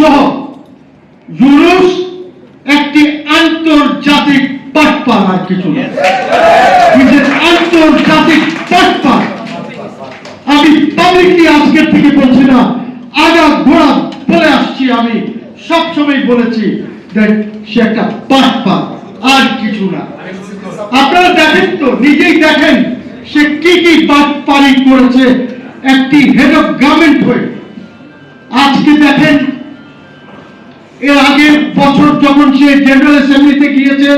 সহ ইউরোস একটি আন্তর্জাতিক পাটপার আর কিছু আন্তর্জাতিক পাটপার আমি পাবলিকলি আজকের থেকে বলছি না, আগা ঘোড়া বলে আসছি আমি, সবসময় বলেছি সে একটা পাটপার আর কিছু না। আপনারা দেখেন তো, নিজেই দেখেন সে কি কি বাটপারি করেছে একটি হেড অফ গভর্নমেন্ট হয়ে। আজকে দেখেন এর আগের বছর যখন সে জেনারেল অ্যাসেম্বলিতে গিয়েছে,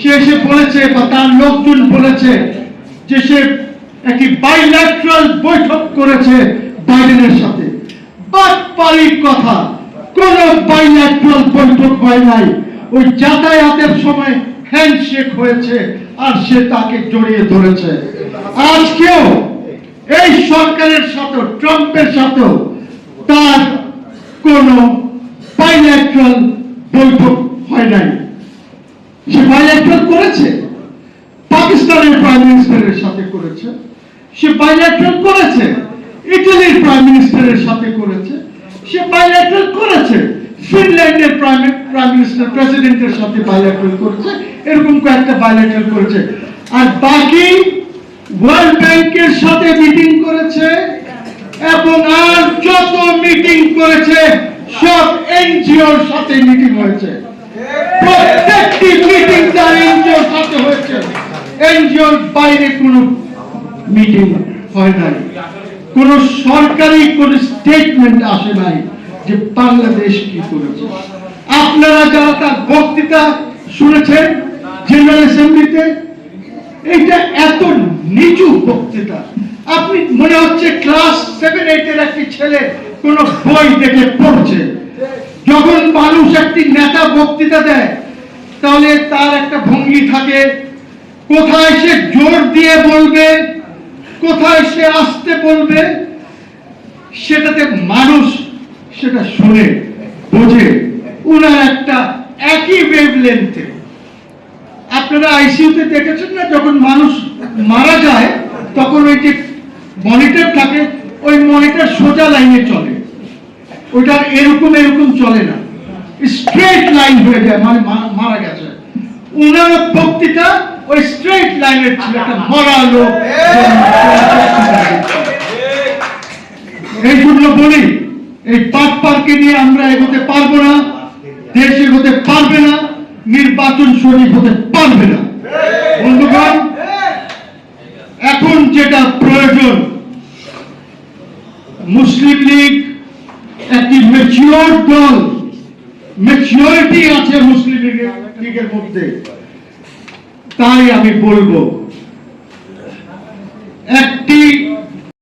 সে এসে বলেছে বা তার লোকজন বলেছে যে সে একটি বাইল্যাট্রাল বৈঠক করেছে বাইডেনের সাথে। কথা, কোন বাইল্যাট্রাল বৈঠক হয় নাই। ওই যাতায়াতের সময় হ্যান্ডশেক হয়েছে আর সে তাকে জড়িয়ে ধরেছে। আজকেও এই সরকারের সাথে ট্রাম্পের সাথেও তার বাইল্যাট্রাল বৈঠক হয় নাই। সে বাইল্যাট্রাল করেছে। পাকিস্তানের প্রাইম মিনিস্টারের সাথে করেছে। সে বাইল্যাট্রাল করেছে। ইটালির প্রাইম মিনিস্টারের সাথে করেছে। সে বাইল্যাট্রাল করেছে। ফিনল্যান্ডের প্রাইম প্রাইম মিনিস্টার প্রেসিডেন্টের সাথে বাইল্যাট্রাল করেছে। এরকম কয়েকটা বাইল্যাট্রাল করেছে। আর বাকি ওয়ার্ল্ড ব্যাংকের সাথে মিটিং করেছে। এবং আর যত মিটিং করেছে, সব এনজিওর সাথে মিটিং হয়েছে। প্রত্যেকটি মিটিং তার এনজিওর সাথে হয়েছে। এনজিওর বাইরে কোনো মিটিং হয় নাই। কোন সরকারি কোন স্টেটমেন্ট আসে নাই যে বাংলাদেশ কি করেছে। আপনারা যারা তার বক্তৃতা শুনেছেন জেনারেল অ্যাসেম্বলিতে এটা এত নিচু বক্তৃতা। আপনি মনে হচ্ছে ক্লাস সেভেন এইটের একটি ছেলে কোন বই দেখে পড়ছে। যখন মানুষ একটি নেতা বক্তৃতা দেয়, তাহলে তার একটা ভঙ্গি থাকে। কোথায় সে জোর দিয়ে বলবে, কোথায় সে আসতে বলবে, সেটাতে মানুষ সেটা শুনে, বোঝে। ওনার একটা একই ওয়েভলেন্থে আপনারা আইসিইউতে দেখেছেন না, যখন মানুষ মারা যায়, তখন ওই যে মনিটর থাকে, ওই মনিটর সোজা লাইনে চলে। ওইটা এরকম এরকম চলে না। স্ট্রেট লাইন হয়ে যায় মানে মারা গেছে। উনার বক্তৃতা ওই স্ট্রেট লাইনের ছিল, একটা মরা লোক। এই জন্য বলি, এই পাট পার্কে নিয়ে আমরা এগোতে পারব না, দেশ এগোতে পারবে না, নির্বাচন সঠিক হতে পারবে না। বন্ধুগণ, এখন যেটা প্রয়োজন, মুসলিম লীগ একটি ম্যাচিওর দল ম্যাচিওরিটি আছে মুসলিম লীগের মধ্যে। তাই আমি বলব একটি